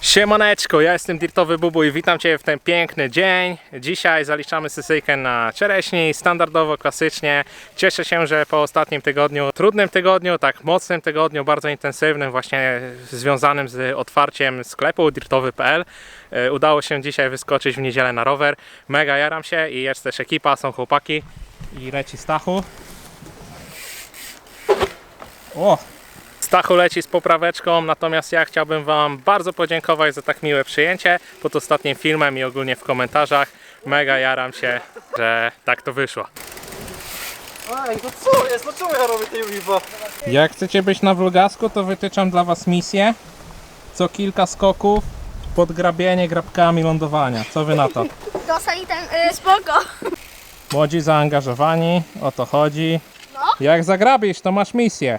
Siemaneczko, ja jestem Dirtowy Bubu i witam Cię w ten piękny dzień. Dzisiaj zaliczamy sesyjkę na czereśni, standardowo, klasycznie. Cieszę się, że po ostatnim tygodniu, trudnym tygodniu, tak mocnym tygodniu, bardzo intensywnym, właśnie związanym z otwarciem sklepu dirtowy.pl e, udało się dzisiaj wyskoczyć w niedzielę na rower. Mega jaram się i jest też ekipa, są chłopaki i leci Stachu. O, Stachu leci z popraweczką, natomiast ja chciałbym Wam bardzo podziękować za tak miłe przyjęcie pod ostatnim filmem i ogólnie w komentarzach. Mega jaram się, że tak to wyszło. Ej, no co jest? No czemu ja robię tej uliwa? Jak chcecie być na vlogasku, to wytyczam dla Was misję. Co kilka skoków, podgrabienie grabkami lądowania. Co Wy na to? Dostali ten y, spoko. Młodzi zaangażowani, o to chodzi. Jak zagrabisz, to masz misję.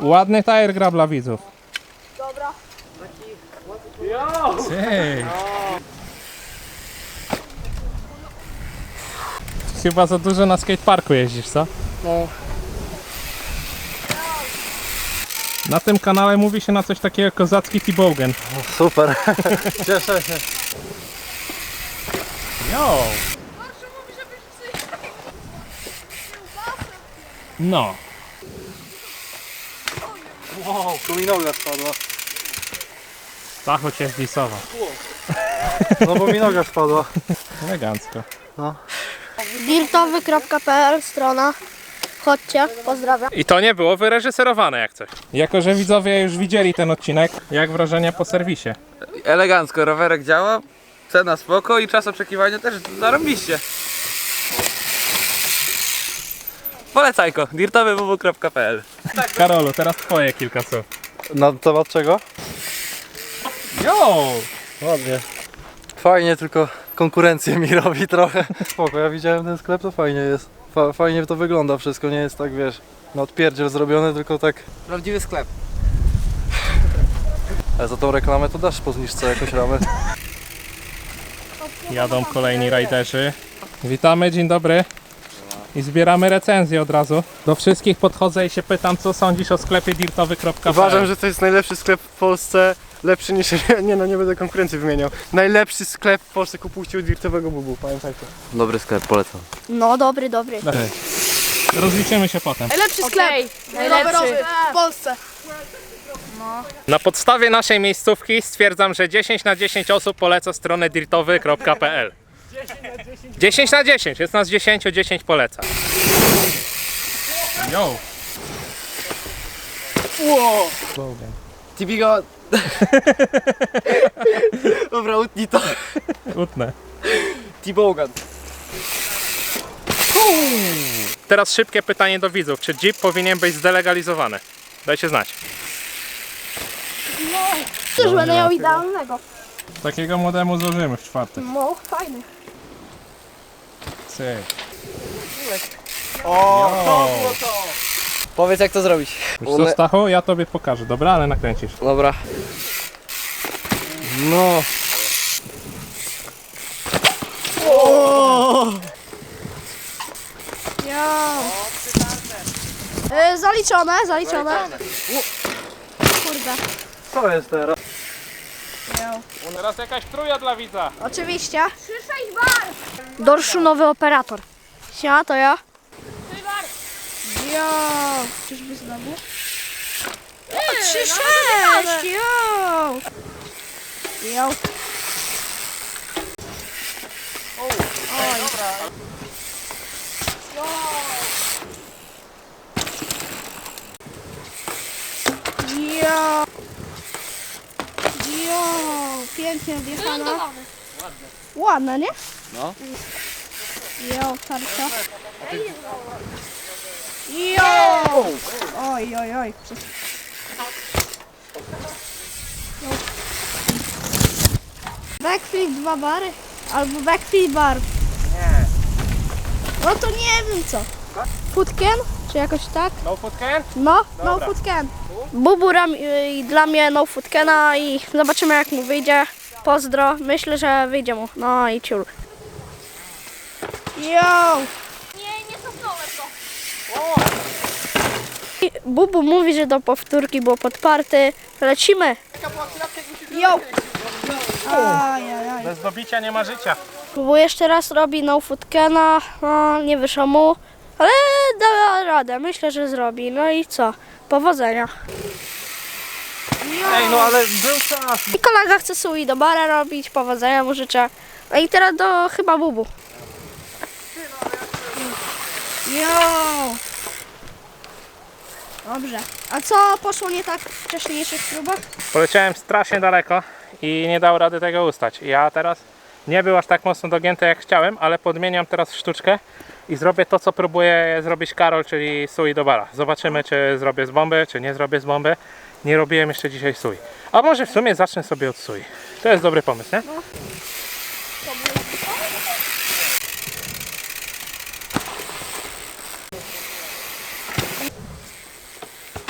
Ładny tire grab dla widzów. Dobra. Ty. Chyba za dużo na skateparku jeździsz, co? No. Na tym kanale mówi się na coś takiego jak kozacki T-Bogen. Super. Cieszę się. Yo! No. Wow, tu mi noga spadła. Stachu cię zdisował. No bo mi noga spadła. Elegancko. Dirtowy.pl strona. Chodźcie, pozdrawiam. I to nie było wyreżyserowane jak coś. Jako, że widzowie już widzieli ten odcinek, jak wrażenia po serwisie? Elegancko, rowerek działa, cena spoko i czas oczekiwania też zarobiście. Polecajko, dirtowybubu.pl Karolu, teraz twoje kilka słów. Na temat czego? Yo! Ładnie. Fajnie, tylko konkurencję mi robi trochę. Spoko, ja widziałem ten sklep, to fajnie jest. Fa fajnie to wygląda wszystko, nie jest tak, wiesz, na odpierdziel zrobione, tylko tak... Prawdziwy sklep. Ale za tą reklamę to dasz po zniżce jakąś ramę. Jadą kolejni rajderzy. Witamy, dzień dobry. I zbieramy recenzję od razu. Do wszystkich podchodzę i się pytam, co sądzisz o sklepie dirtowy.pl. Uważam, że to jest najlepszy sklep w Polsce, lepszy niż, nie no nie będę konkurencji wymieniał, najlepszy sklep w Polsce kupujcie u Dirtowego Bubu, pamiętajcie. Dobry sklep, polecam. No, dobry, dobry. Dobry. Rozliczymy się potem. Najlepszy sklep. Najlepszy. w Polsce. Na podstawie naszej miejscówki stwierdzam, że 10 na 10 osób poleca stronę dirtowy.pl 10 na 10, jest nas 10, 10 poleca. Yo! Tibigo... Dobra, utnij to. Utnę. T-Bogan. Teraz szybkie pytanie do widzów. Czy Jeep powinien być zdelegalizowany? Dajcie znać. Też będę miał idealnego. Takiego młodemu złożymy w czwartek. No, fajny. Cyk. Powiedz jak to zrobić. Wiesz co, Stachu? Ja tobie pokażę, dobra? Ale nakręcisz. Dobra. No, Ja. Y, zaliczone, zaliczone. Kurde. co jest teraz? Teraz jakaś truja dla widza. Oczywiście. 3-6 bar. Dorszu nowy operator. Siema, to ja. 3 bar. Ja. Czyżby znowu? 3-6. Jo. Jo. Oj. Jo. Jo. Pięknie wjechana. Ładne, nie? No. Jo, tarcza. Jo! Oj, oj, oj. Backflip dwa bary? Albo backflip bar. Nie. No to nie wiem co. Footcan? Czy jakoś tak? No food can? No, no Dobra. footcan. Bubu ram, y, dla mnie no footcana i zobaczymy jak mu wyjdzie. Pozdro, myślę, że wyjdzie mu. No i ciul. Yo! Nie, nie cofnąłem go. Bubu mówi, że do powtórki było podparty. Lecimy. Yo. Ajajaj. Bez dobicia nie ma życia. Bubu jeszcze raz robi no footkena. No, nie wyszło mu. Ale da radę. Myślę, że zrobi. No i co? Powodzenia. Ej, no ale był czas. I kolega chce sui do bara robić. Powodzenia mu życzę. No i teraz do chyba Bubu. Jo. Dobrze. A co poszło nie tak w wcześniejszych próbach? Poleciałem strasznie daleko i nie dał rady tego ustać. Ja teraz nie był aż tak mocno dogięty jak chciałem, ale podmieniam teraz sztuczkę i zrobię to, co próbuje zrobić Karol, czyli sui do bara. Zobaczymy, czy zrobię z bomby, czy nie zrobię z bomby. Nie robiłem jeszcze dzisiaj sui. A może w sumie zacznę sobie od sui. To jest dobry pomysł, nie?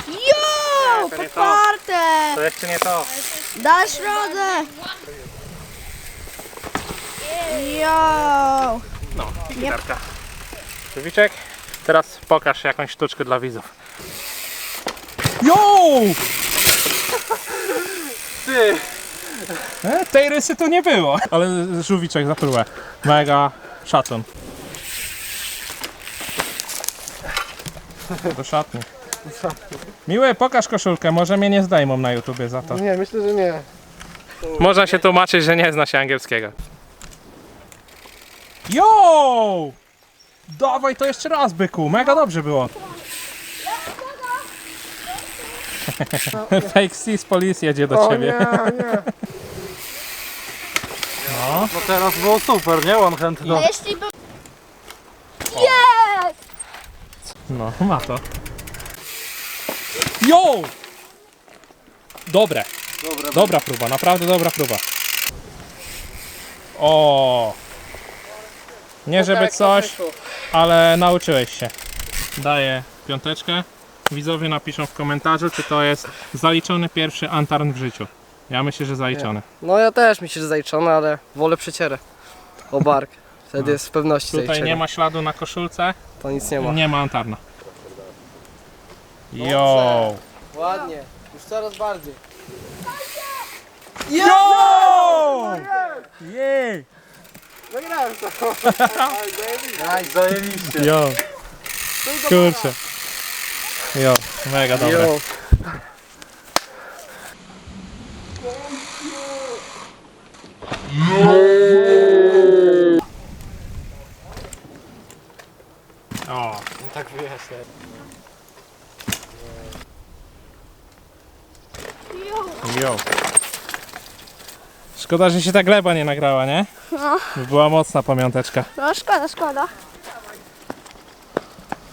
Jo! to nie to. Podparte! To jeszcze nie to. Dasz radę! Jo! No, gitarka. Żółwiczek, teraz pokaż jakąś sztuczkę dla widzów. Jo! Ty! E, tej rysy tu nie było. Ale żółwiczek za próbę. Mega szacun. Do szatni. Miły, pokaż koszulkę, może mnie nie zdejmą na YouTubie za to. Nie, myślę, że nie. Można się tłumaczyć, że nie zna się angielskiego. Yo! Dawaj to jeszcze raz, byku, mega dobrze było. Fake Seas Police jedzie do O ciebie. nie, nie. No teraz było super, nie? One hand no. Jeśli by... Jest! No, ma to. Yo! Dobre. Dobra, Dobra próba, naprawdę dobra próba. O. Nie żeby coś, ale nauczyłeś się. Daję piąteczkę. Widzowie napiszą w komentarzu, czy to jest zaliczony pierwszy antarn w życiu. Ja myślę, że zaliczony. No ja też mi się zaliczone, ale wolę przecierę. O bark. Wtedy jest w pewności Tutaj zaliczenie. nie ma śladu na koszulce, To nic nie ma. nie ma antarna. Yo! Ładnie. Już coraz bardziej. Yo! Jej! zajebiście. Jo. Kurczę. Jo, mega dobre. Jo. O, Tak wyjaśnię. jo. Szkoda, że się ta gleba nie nagrała, nie? No. By była mocna pamiąteczka. No szkoda, szkoda.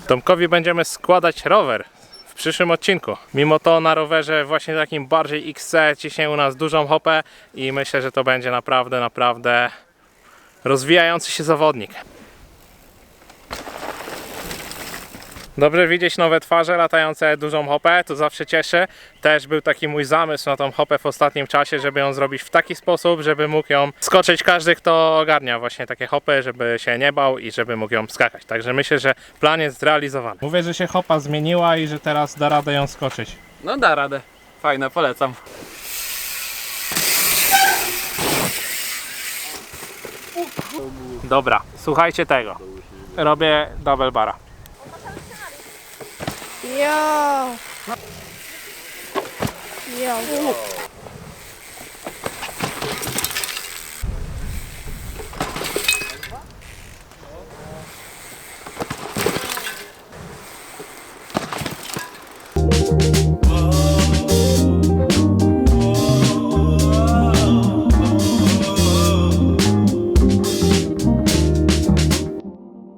Tomkowi będziemy składać rower w przyszłym odcinku. Mimo to na rowerze właśnie takim bardziej XC ciśnie u nas dużą hopę i myślę, że to będzie naprawdę, naprawdę rozwijający się zawodnik. Dobrze widzieć nowe twarze latające dużą hopę, to zawsze cieszy. Też był taki mój zamysł na tą hopę w ostatnim czasie, żeby ją zrobić w taki sposób, żeby mógł ją skoczyć każdy, kto ogarnia właśnie takie hopy, żeby się nie bał i żeby mógł ją skakać. Także myślę, że plan jest zrealizowany. Mówię, że się hopa zmieniła i że teraz da radę ją skoczyć. No da radę. Fajne, polecam. Dobra, słuchajcie tego. Robię double bara. Jo! Jo!